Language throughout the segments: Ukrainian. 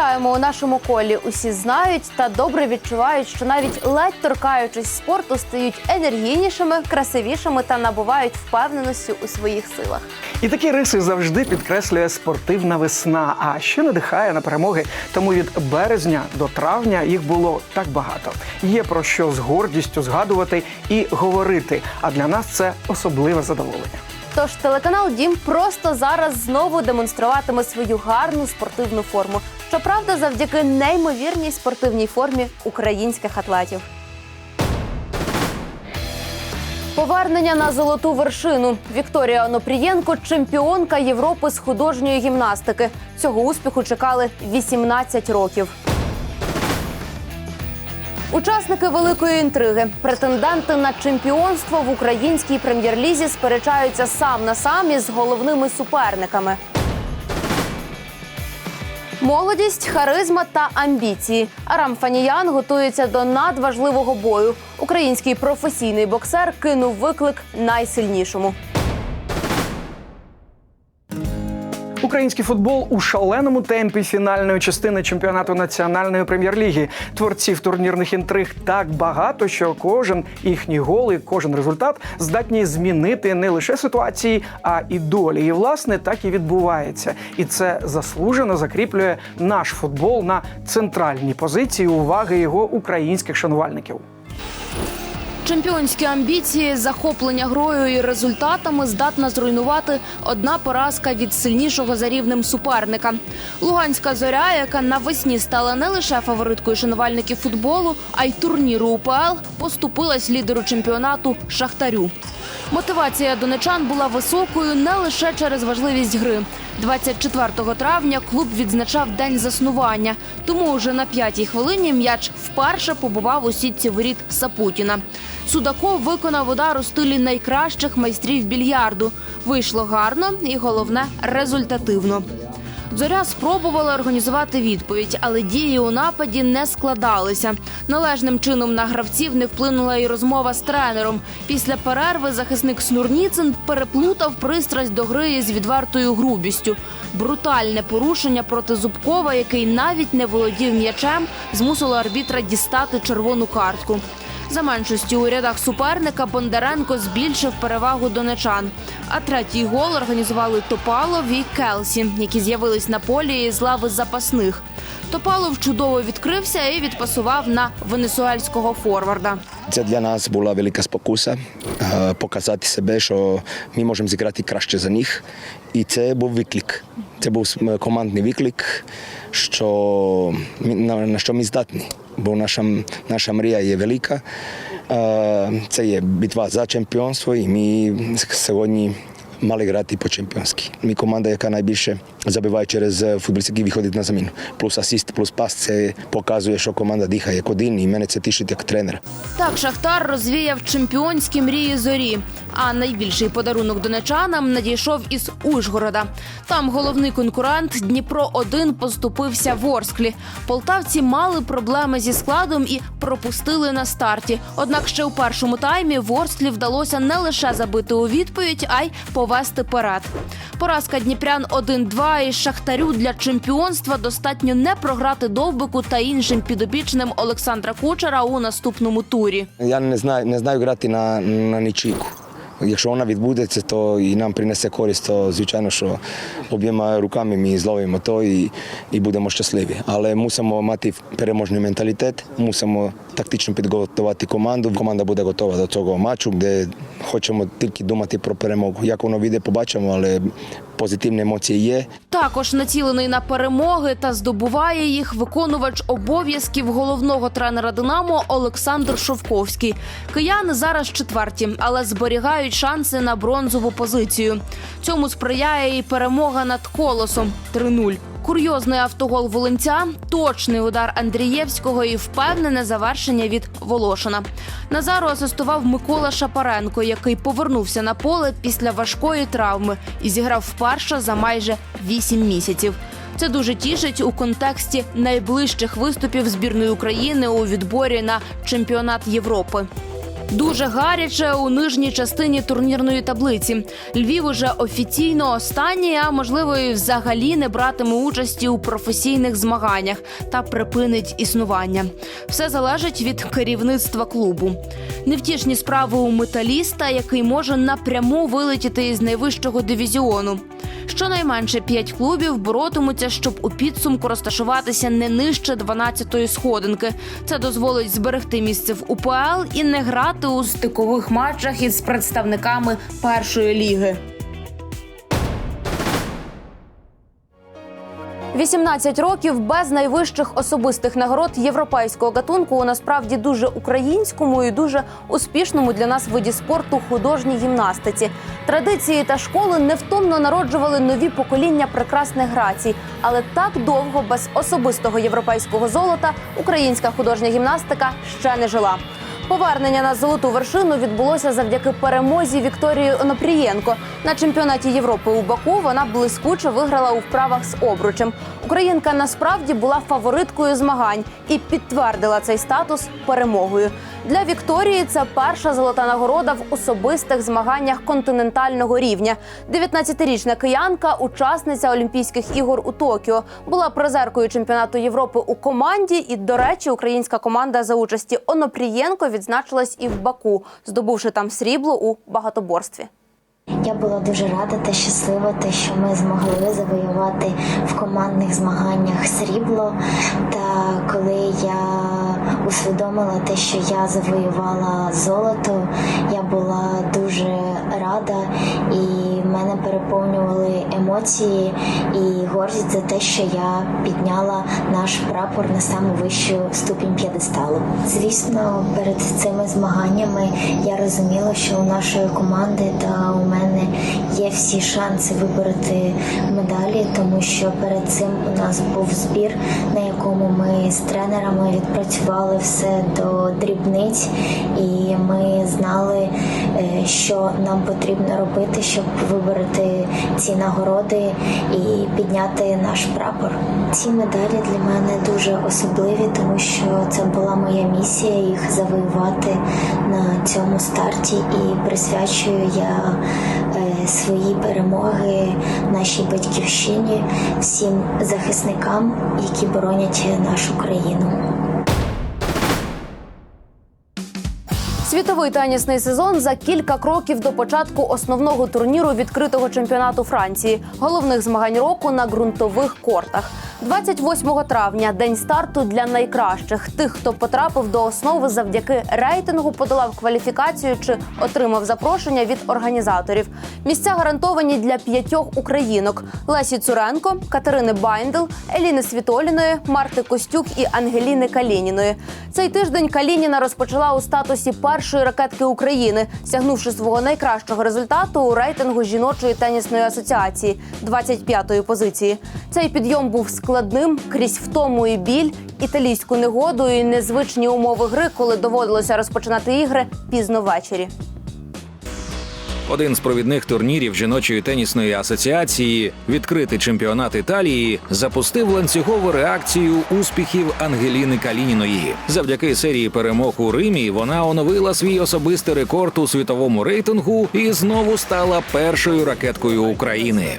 Пам'ятаємо, у нашому колі усі знають та добре відчувають, що навіть ледь торкаючись спорту, стають енергійнішими, красивішими та набувають впевненості у своїх силах. І такі риси завжди підкреслює спортивна весна, а ще надихає на перемоги. Тому від березня до травня їх було так багато. Є про що з гордістю згадувати і говорити. А для нас це особливе задоволення. Тож телеканал Дім просто зараз знову демонструватиме свою гарну спортивну форму. Щоправда, завдяки неймовірній спортивній формі українських атлетів. Повернення на золоту вершину. Вікторія Онопрієнко чемпіонка Європи з художньої гімнастики. Цього успіху чекали 18 років. Учасники великої інтриги, претенденти на чемпіонство в українській прем'єр-лізі сперечаються сам на сам із головними суперниками. Молодість, харизма та амбіції. Арам Фаніян готується до надважливого бою. Український професійний боксер кинув виклик найсильнішому. Український футбол у шаленому темпі фінальної частини чемпіонату національної прем'єр-ліги. Творців турнірних інтриг так багато, що кожен їхній гол і кожен результат здатні змінити не лише ситуації, а і долі. І власне так і відбувається. І це заслужено закріплює наш футбол на центральній позиції уваги його українських шанувальників. Чемпіонські амбіції, захоплення грою і результатами здатна зруйнувати одна поразка від сильнішого за рівнем суперника. Луганська зоря, яка навесні стала не лише фавориткою шанувальників футболу, а й турніру УПЛ, поступилась лідеру чемпіонату Шахтарю. Мотивація донечан була високою не лише через важливість гри. 24 травня клуб відзначав день заснування. Тому вже на п'ятій хвилині м'яч вперше побував у сітці воріт Сапутіна. Судаков виконав удар у стилі найкращих майстрів більярду. Вийшло гарно і головне результативно. Зоря спробувала організувати відповідь, але дії у нападі не складалися. Належним чином на гравців не вплинула і розмова з тренером. Після перерви захисник Снурніцин переплутав пристрасть до гри із відвертою грубістю. Брутальне порушення проти Зубкова, який навіть не володів м'ячем, змусило арбітра дістати червону картку. За меншості у рядах суперника Бондаренко збільшив перевагу донечан. А третій гол організували Топалов і Келсі, які з'явились на полі із лави запасних. Топалов чудово відкрився і відпасував на венесуельського форварда. Це для нас була велика спокуса е, показати себе, що ми можемо зіграти краще за них. І це був виклик. Це був командний виклик, що на що ми здатні. Бо наша, наша мрія є велика. Це є битва за чемпіонство, і ми сьогодні мали грати по чемпіонськи. Ми команда, яка найбільше забиває через футболістів, які виходять на заміну. Плюс асист, плюс пас. Це показує, що команда дихає як один, і мене це тішить як тренер. Так Шахтар розвіяв чемпіонські мрії зорі. А найбільший подарунок донечанам надійшов із Ужгорода. Там головний конкурент Дніпро 1 поступився Ворсклі. Полтавці мали проблеми зі складом і пропустили на старті. Однак ще у першому таймі Ворсклі вдалося не лише забити у відповідь, а й повести перед. Поразка Дніпрян 1-2 із Шахтарю для чемпіонства достатньо не програти довбику та іншим підопічним Олександра Кучера у наступному турі. Я не знаю, не знаю грати на, на нічийку. Якщо вона відбудеться, то і нам принесе користь, то звичайно, що об'єма руками ми зловимо то і, і будемо щасливі. Але мусимо мати переможний менталітет, мусимо тактично підготувати команду. Команда буде готова до цього матчу, де хочемо тільки думати про перемогу. Як воно вийде, побачимо, але позитивні емоції є. Також націлений на перемоги та здобуває їх виконувач обов'язків головного тренера Динамо Олександр Шовковський. Кияни зараз четверті, але зберігають шанси на бронзову позицію. Цьому сприяє і перемога над колосом 3-0. Курйозний автогол Волинця, точний удар Андрієвського і впевнене завершення від Волошина. Назару асистував Микола Шапаренко, який повернувся на поле після важкої травми і зіграв вперше за майже 8 місяців. Це дуже тішить у контексті найближчих виступів збірної України у відборі на чемпіонат Європи. Дуже гаряче у нижній частині турнірної таблиці. Львів уже офіційно останній, а можливо, і взагалі не братиме участі у професійних змаганнях та припинить існування. Все залежить від керівництва клубу. Невтішні справи у металіста, який може напряму вилетіти із найвищого дивізіону. Щонайменше п'ять клубів боротимуться, щоб у підсумку розташуватися не нижче 12-ї сходинки. Це дозволить зберегти місце в УПЛ і не грати у стикових матчах із представниками першої ліги. 18 років без найвищих особистих нагород європейського гатунку у насправді дуже українському і дуже успішному для нас виді спорту художній гімнастиці. Традиції та школи невтомно народжували нові покоління прекрасних грацій, але так довго без особистого європейського золота українська художня гімнастика ще не жила. Повернення на золоту вершину відбулося завдяки перемозі Вікторії Онопрієнко. На чемпіонаті Європи у Баку вона блискуче виграла у вправах з обручем. Українка насправді була фавориткою змагань і підтвердила цей статус перемогою. Для Вікторії це перша золота нагорода в особистих змаганнях континентального рівня. 19-річна киянка, учасниця Олімпійських ігор у Токіо, була призеркою чемпіонату Європи у команді. І, до речі, українська команда за участі Онопрієнко відзначилась і в Баку, здобувши там срібло у багатоборстві. Я була дуже рада та щаслива, те, що ми змогли завоювати в командних змаганнях срібло. Та коли я усвідомила те, що я завоювала золото, я була дуже рада і мене переповнювали емоції і гордість за те, що я підняла наш прапор на саму вищу ступінь п'єдесталу. Звісно, перед цими змаганнями я розуміла, що у нашої команди та у мене є всі шанси вибороти медалі, тому що перед цим у нас був збір, на якому ми з тренерами відпрацювали все до дрібниць, і ми знали, е, що нам потрібно робити, щоб вибороти ці нагороди і підняти наш прапор. Ці медалі для мене дуже особливі, тому що це була моя місія їх завоювати на цьому старті, і присвячую я свої перемоги нашій батьківщині, всім захисникам, які боронять нашу країну. Світовий тенісний сезон за кілька кроків до початку основного турніру відкритого чемпіонату Франції, головних змагань року на ґрунтових кортах. 28 травня день старту для найкращих тих, хто потрапив до основи завдяки рейтингу, подолав кваліфікацію чи отримав запрошення від організаторів. Місця гарантовані для п'ятьох українок: Лесі Цуренко, Катерини Байндл, Еліни Світоліної, Марти Костюк і Ангеліни Калініної. Цей тиждень Калініна розпочала у статусі першої ракетки України, сягнувши свого найкращого результату у рейтингу жіночої тенісної асоціації 25-ї позиції. Цей підйом був складним крізь втому і біль, італійську негоду і незвичні умови гри, коли доводилося розпочинати ігри пізно ввечері. Один з провідних турнірів жіночої тенісної асоціації, відкритий чемпіонат Італії, запустив ланцюгову реакцію успіхів Ангеліни Калініної. Завдяки серії перемог у Римі вона оновила свій особистий рекорд у світовому рейтингу і знову стала першою ракеткою України.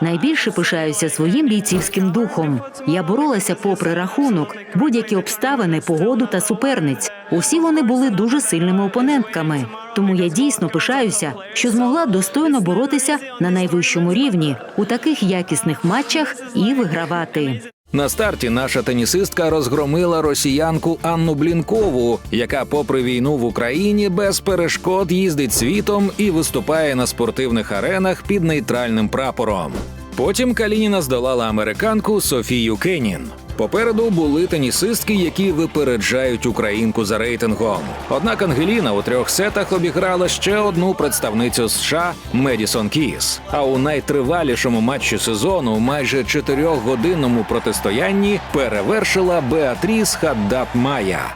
Найбільше пишаюся своїм бійцівським духом. Я боролася попри рахунок, будь-які обставини, погоду та суперниць. Усі вони були дуже сильними опонентками. Тому я дійсно пишаюся, що змогла достойно боротися на найвищому рівні у таких якісних матчах і вигравати. На старті наша тенісистка розгромила росіянку Анну Блінкову, яка, попри війну в Україні, без перешкод їздить світом і виступає на спортивних аренах під нейтральним прапором. Потім Калініна здолала американку Софію Кенін. Попереду були тенісистки, які випереджають українку за рейтингом. Однак Ангеліна у трьох сетах обіграла ще одну представницю США Медісон Кіс. А у найтривалішому матчі сезону, майже чотирьохгодинному протистоянні, перевершила Беатріс Хаддат Майя.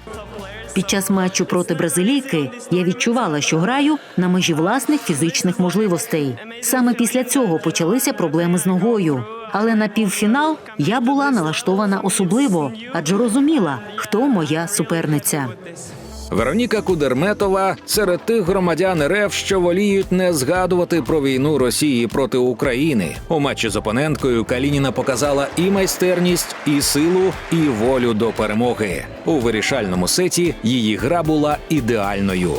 Під час матчу проти бразилійки я відчувала, що граю на межі власних фізичних можливостей. Саме після цього почалися проблеми з ногою. Але на півфінал я була налаштована особливо, адже розуміла, хто моя суперниця. Вероніка Кудерметова серед тих громадян РФ, що воліють не згадувати про війну Росії проти України. У матчі з опоненткою Калініна показала і майстерність, і силу, і волю до перемоги. У вирішальному сеті її гра була ідеальною.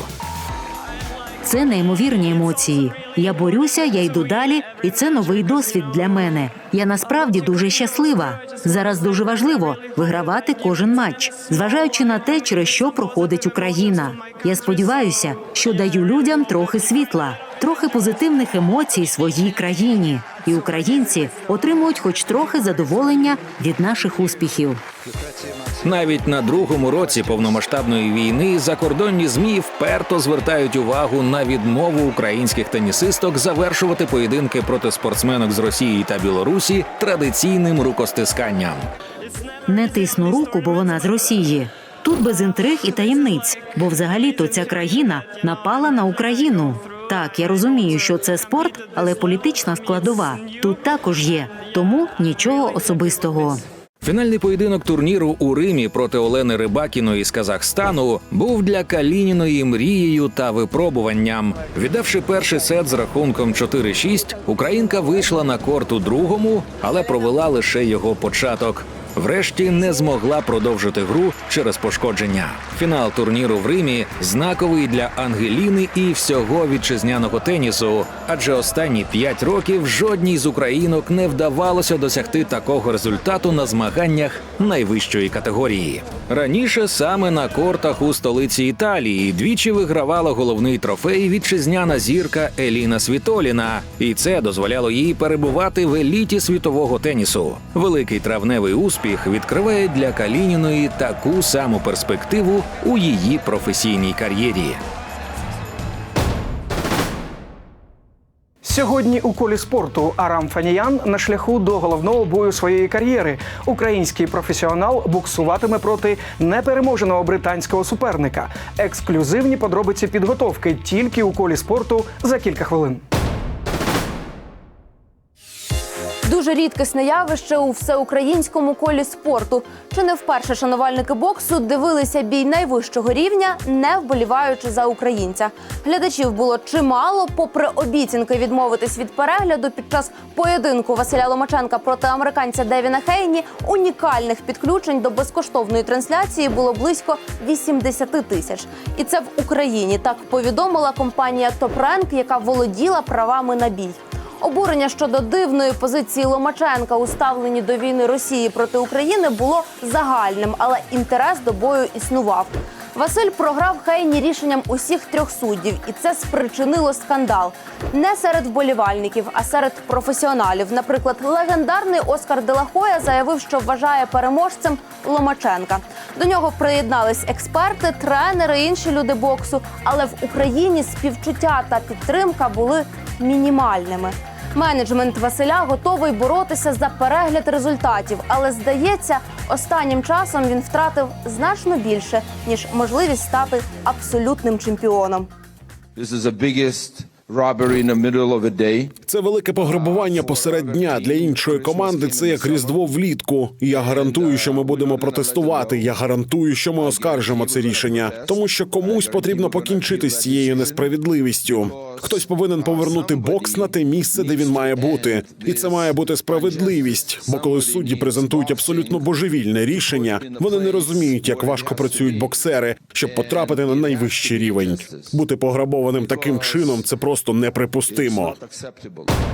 Це неймовірні емоції. Я борюся, я йду далі, і це новий досвід для мене. Я насправді дуже щаслива. Зараз дуже важливо вигравати кожен матч, зважаючи на те, через що проходить Україна. Я сподіваюся, що даю людям трохи світла, трохи позитивних емоцій своїй країні, і українці отримують хоч трохи задоволення від наших успіхів. Навіть на другому році повномасштабної війни закордонні змі вперто звертають увагу на відмову українських тенісисток завершувати поєдинки проти спортсменок з Росії та Білорусі традиційним рукостисканням. Не тисну руку, бо вона з Росії. Тут без інтриг і таємниць, бо взагалі-то ця країна напала на Україну. Так, я розумію, що це спорт, але політична складова тут також є, тому нічого особистого. Фінальний поєдинок турніру у Римі проти Олени Рибакіної з Казахстану був для Калініної мрією та випробуванням. Віддавши перший сет з рахунком 4-6, українка вийшла на корт у другому, але провела лише його початок. Врешті не змогла продовжити гру через пошкодження. Фінал турніру в Римі знаковий для Ангеліни і всього вітчизняного тенісу, адже останні п'ять років жодній з українок не вдавалося досягти такого результату на змаганнях найвищої категорії. Раніше саме на кортах у столиці Італії двічі вигравала головний трофей вітчизняна зірка Еліна Світоліна, і це дозволяло їй перебувати в еліті світового тенісу. Великий травневий успіх відкриває для Калініної таку саму перспективу у її професійній кар'єрі. Сьогодні у колі спорту Арам Фаніян на шляху до головного бою своєї кар'єри. Український професіонал буксуватиме проти непереможеного британського суперника. Ексклюзивні подробиці підготовки тільки у колі спорту за кілька хвилин. Дуже рідкісне явище у всеукраїнському колі спорту. Чи не вперше шанувальники боксу дивилися бій найвищого рівня, не вболіваючи за українця. Глядачів було чимало, попри обіцянки відмовитись від перегляду під час поєдинку Василя Ломаченка проти американця Девіна Хейні. Унікальних підключень до безкоштовної трансляції було близько 80 тисяч. І це в Україні. Так повідомила компанія Топренк, яка володіла правами на бій. Обурення щодо дивної позиції Ломаченка у ставленні до війни Росії проти України було загальним, але інтерес до бою існував. Василь програв Хейні рішенням усіх трьох суддів, і це спричинило скандал не серед вболівальників, а серед професіоналів. Наприклад, легендарний Оскар Делахоя заявив, що вважає переможцем Ломаченка. До нього приєднались експерти, тренери, інші люди боксу. Але в Україні співчуття та підтримка були мінімальними. Менеджмент Василя готовий боротися за перегляд результатів, але здається, останнім часом він втратив значно більше ніж можливість стати абсолютним чемпіоном. This is the biggest robbery in the middle of a day. Це велике пограбування посеред дня для іншої команди. Це як різдво влітку. Я гарантую, що ми будемо протестувати. Я гарантую, що ми оскаржимо це рішення, тому що комусь потрібно покінчити з цією несправедливістю. Хтось повинен повернути бокс на те місце, де він має бути, і це має бути справедливість. Бо коли судді презентують абсолютно божевільне рішення, вони не розуміють, як важко працюють боксери, щоб потрапити на найвищий рівень. Бути пограбованим таким чином це просто неприпустимо. Acceptable.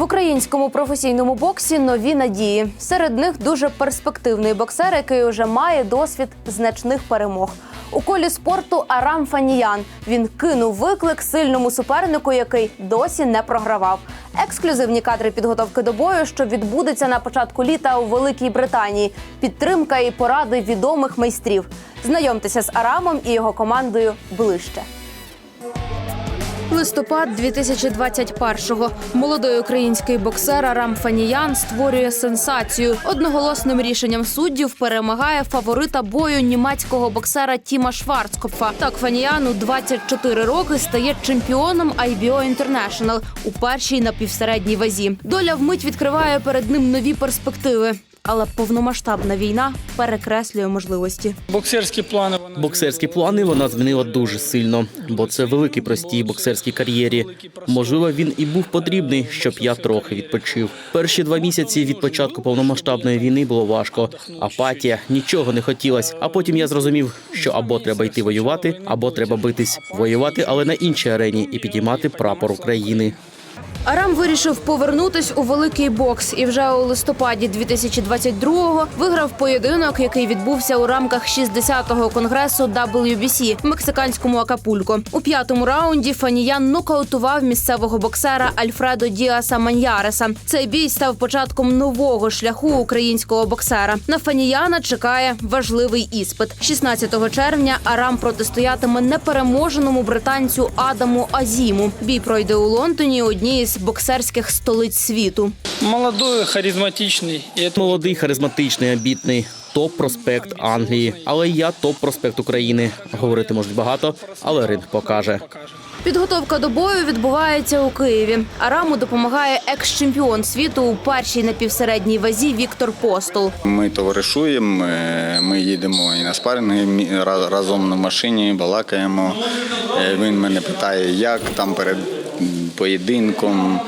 В українському професійному боксі нові надії. Серед них дуже перспективний боксер, який уже має досвід значних перемог. У колі спорту Арам Фаніян він кинув виклик сильному супернику, який досі не програвав. Ексклюзивні кадри підготовки до бою, що відбудеться на початку літа у Великій Британії. Підтримка і поради відомих майстрів. Знайомтеся з Арамом і його командою ближче. Листопад 2021-го. Молодий український боксер Арам Фаніян створює сенсацію. Одноголосним рішенням суддів перемагає фаворита бою німецького боксера Тіма Шварцкопфа. Так Фаніян у 24 роки стає чемпіоном IBO International у першій напівсередній вазі. Доля вмить відкриває перед ним нові перспективи. Але повномасштабна війна перекреслює можливості. Боксерські плани вона Боксерські плани вона змінила дуже сильно, бо це великі простій боксерській кар'єрі. Можливо, він і був потрібний, щоб я трохи відпочив. Перші два місяці від початку повномасштабної війни було важко. Апатія, нічого не хотілось. А потім я зрозумів, що або треба йти воювати, або треба битись, воювати, але на іншій арені і підіймати прапор України. Арам вирішив повернутись у великий бокс і вже у листопаді 2022-го виграв поєдинок, який відбувся у рамках 60-го конгресу WBC в мексиканському Акапулько. У п'ятому раунді Фаніян нокаутував місцевого боксера Альфредо Діаса Маньяреса. Цей бій став початком нового шляху українського боксера. На Фаніяна чекає важливий іспит. 16 червня Арам протистоятиме непереможеному британцю Адаму Азіму. Бій пройде у Лондоні, одній із боксерських столиць світу. молодой, харизматичний. Молодий, харизматичний, амбітний. Топ проспект Англії, але я топ проспект України. Говорити можуть багато, але ринг покаже. Підготовка до бою відбувається у Києві. Араму допомагає екс-чемпіон світу у першій напівсередній вазі Віктор Постол. Ми товаришуємо, е, ми їдемо і на спаринги разом на машині, балакаємо. Е, Він мене питає, як там перед поєдинком.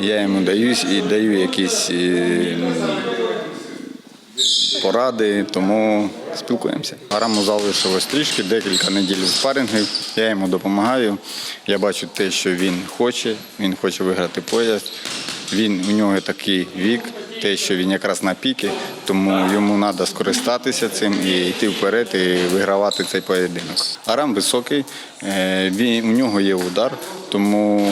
Я йому даюсь і даю якісь е, поради, тому спілкуємося. Араму залишилось трішки, декілька неділь спарингів. Я йому допомагаю. Я бачу те, що він хоче. Він хоче виграти пояс. Він у нього такий вік, те, що він якраз на піки, тому йому треба скористатися цим і йти вперед і вигравати цей поєдинок. Арам високий, у нього є удар, тому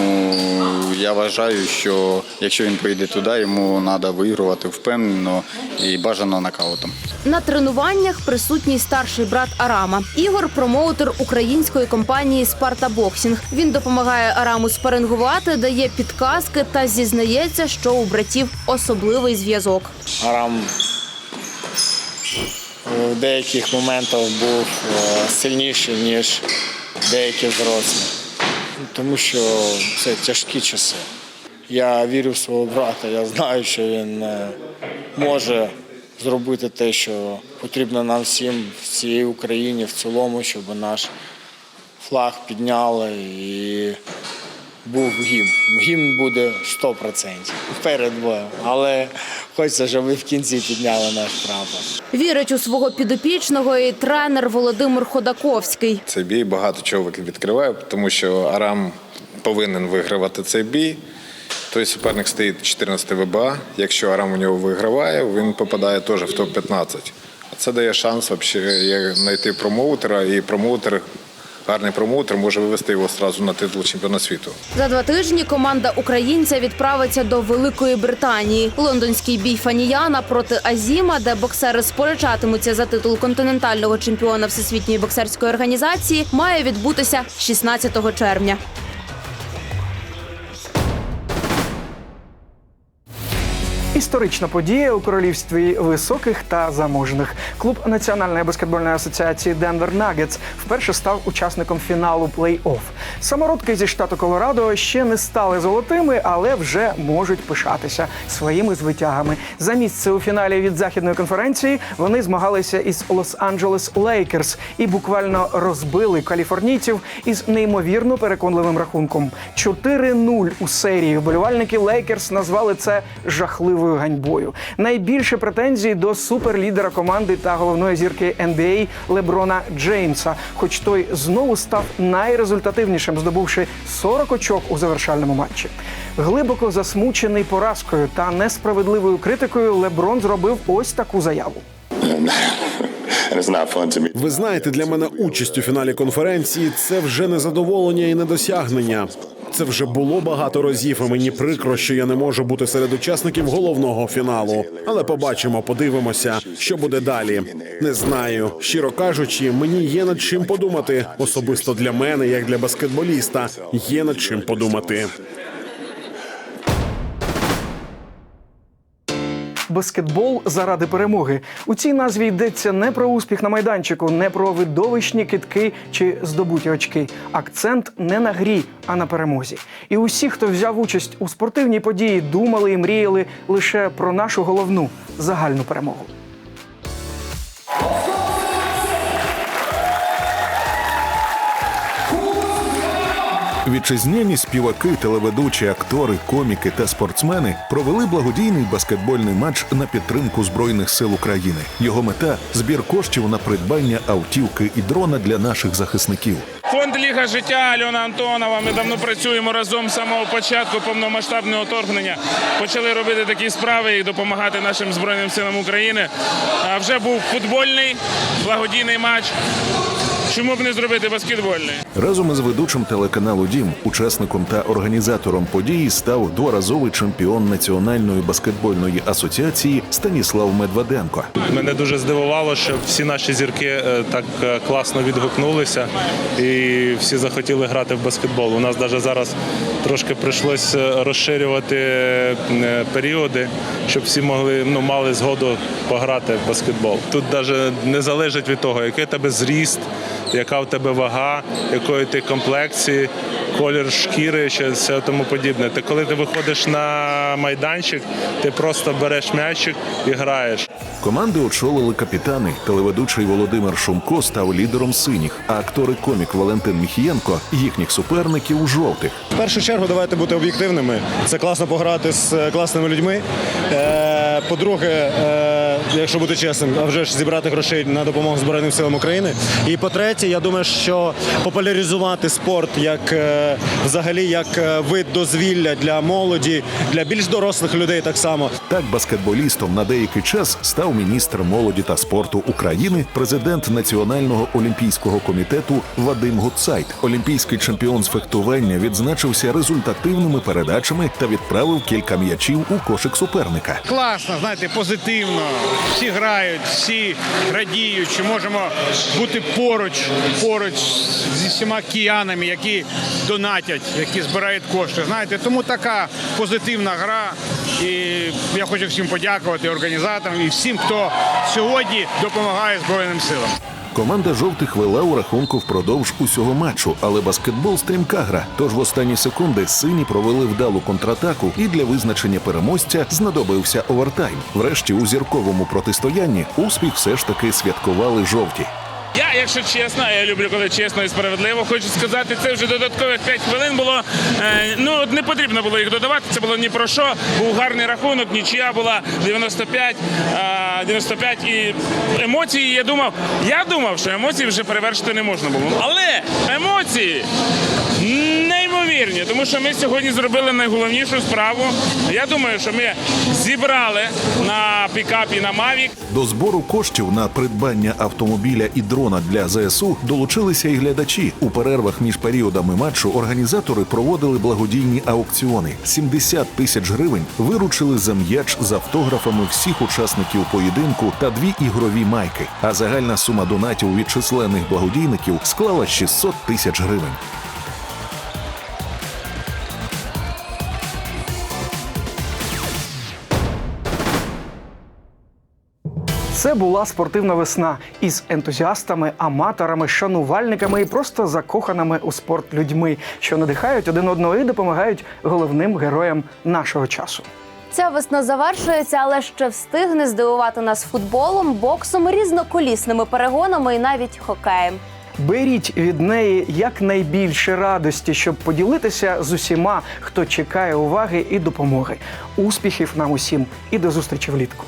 я вважаю, що якщо він поїде туди, йому треба вигравати впевнено і бажано нокаутом. На тренуваннях присутній старший брат Арама. Ігор промоутер української компанії Спарта Боксінг. Він допомагає Араму спарингувати, дає підказки та зізнається, що у братів особливий зв'язок. Арам в деяких моментах був е, сильніший, ніж деякі зрослі, Тому що це тяжкі часи. Я вірю в свого брата, я знаю, що він е, може зробити те, що потрібно нам всім в цій Україні в цілому, щоб наш флаг підняли і був гімн. Гімн буде 100% перед боєм. Але хочеться, щоб ви в кінці підняли наш прапор. Вірить у свого підопічного і тренер Володимир Ходаковський. Цей бій багато чого відкриває, тому що Арам повинен вигравати цей бій. Той суперник стоїть 14 ВБА. Якщо Арам у нього виграває, він попадає теж в топ-15. А Це дає шанс знайти промоутера, і промоутер, гарний промоутер може вивести його одразу на титул чемпіона світу. За два тижні команда українця відправиться до Великої Британії. Лондонський бій Фаніяна проти Азіма, де боксери сперечатимуться за титул континентального чемпіона Всесвітньої боксерської організації, має відбутися 16 червня. Історична подія у королівстві високих та заможних. Клуб Національної баскетбольної асоціації Денвер Нагетс вперше став учасником фіналу плей-офф. Самородки зі штату Колорадо ще не стали золотими, але вже можуть пишатися своїми звитягами. За місце у фіналі від західної конференції вони змагалися із Лос-Анджелес Лейкерс і буквально розбили каліфорнійців із неймовірно переконливим рахунком. 4-0 у серії. Вболівальники Лейкерс назвали це жахливою ганьбою. Найбільше претензій до суперлідера команди та головної зірки NBA Леброна Джеймса, хоч той знову став найрезультативнішим, здобувши 40 очок у завершальному матчі. Глибоко засмучений поразкою та несправедливою критикою, Леброн зробив ось таку заяву. Ви знаєте, для мене участь у фіналі конференції це вже не задоволення і не досягнення. Це вже було багато разів, і мені прикро, що я не можу бути серед учасників головного фіналу. Але побачимо, подивимося, що буде далі. Не знаю. Щиро кажучи, мені є над чим подумати. Особисто для мене, як для баскетболіста, є над чим подумати. Баскетбол заради перемоги. У цій назві йдеться не про успіх на майданчику, не про видовищні китки чи здобуті очки. Акцент не на грі, а на перемозі. І усі, хто взяв участь у спортивній події, думали і мріяли лише про нашу головну загальну перемогу. Вітчизняні співаки, телеведучі, актори, коміки та спортсмени провели благодійний баскетбольний матч на підтримку збройних сил України. Його мета збір коштів на придбання автівки і дрона для наших захисників. Фонд Ліга життя Альона Антонова. Ми давно працюємо разом з самого початку повномасштабного вторгнення. Почали робити такі справи і допомагати нашим збройним силам України. А вже був футбольний благодійний матч. Чому б не зробити баскетбольний? Разом із ведучим телеканалу Дім, учасником та організатором події став дворазовий чемпіон Національної баскетбольної асоціації Станіслав Медведенко. Мене дуже здивувало, що всі наші зірки е, так е, класно відгукнулися і всі захотіли грати в баскетбол. У нас навіть зараз трошки прийшлось е, розширювати періоди, щоб всі могли ну мали згоду пограти в баскетбол. Тут навіть не залежить від того, який тебе зріст, яка у тебе вага, якої ти комплекції, колір шкіри, ще все тому подібне. Ти коли ти виходиш на майданчик, ти просто береш м'ячик і граєш. Команди очолили капітани. Телеведучий Володимир Шумко став лідером синіх, а актор і комік Валентин Міхієнко їхніх суперників жовтих. В першу чергу давайте бути об'єктивними. Це класно пограти з е, класними людьми. Е, По-друге, е, якщо бути чесним, а вже ж зібрати грошей на допомогу Збройним силам України. І по-третє, я думаю, що популяризувати спорт як е, взагалі як е, вид дозвілля для молоді, для більш дорослих людей так само. Так, баскетболістом на деякий час став міністр молоді та спорту України, президент Національного олімпійського комітету Вадим Гуцайт. Олімпійський чемпіон з фехтування відзначився результативними передачами та відправив кілька м'ячів у кошик суперника. Класно, знаєте, позитивно. Всі грають, всі радіють, що можемо бути поруч, поруч зі всіма киянами, які донатять, які збирають кошти. Знаєте, тому така позитивна гра. І я хочу всім подякувати організаторам і всім, хто сьогодні допомагає Збройним силам. Команда жовтих вела у рахунку впродовж усього матчу, але баскетбол стрімка гра. Тож в останні секунди сині провели вдалу контратаку, і для визначення переможця знадобився овертайм. Врешті у зірковому протистоянні успіх все ж таки святкували жовті. Я, якщо чесно, я люблю, коли чесно і справедливо. Хочу сказати, це вже додаткових 5 хвилин було. Е, ну от не потрібно було їх додавати. Це було ні про що. Був гарний рахунок, нічия була 95, е, 95 і емоції. Я думав, я думав, що емоції вже перевершити не можна було. Але емоції. Неймовірні, тому що ми сьогодні зробили найголовнішу справу. Я думаю, що ми зібрали на пікапі на Мавік. До збору коштів на придбання автомобіля і дрона для ЗСУ долучилися і глядачі. У перервах між періодами матчу організатори проводили благодійні аукціони. 70 тисяч гривень виручили за м'яч з автографами всіх учасників поєдинку та дві ігрові майки. А загальна сума донатів від численних благодійників склала 600 тисяч гривень. Це була спортивна весна із ентузіастами, аматорами, шанувальниками і просто закоханими у спорт людьми, що надихають один одного і допомагають головним героям нашого часу. Ця весна завершується, але ще встигне здивувати нас футболом, боксом, різноколісними перегонами і навіть хокеєм. Беріть від неї якнайбільше радості, щоб поділитися з усіма, хто чекає уваги і допомоги. Успіхів нам усім і до зустрічі влітку.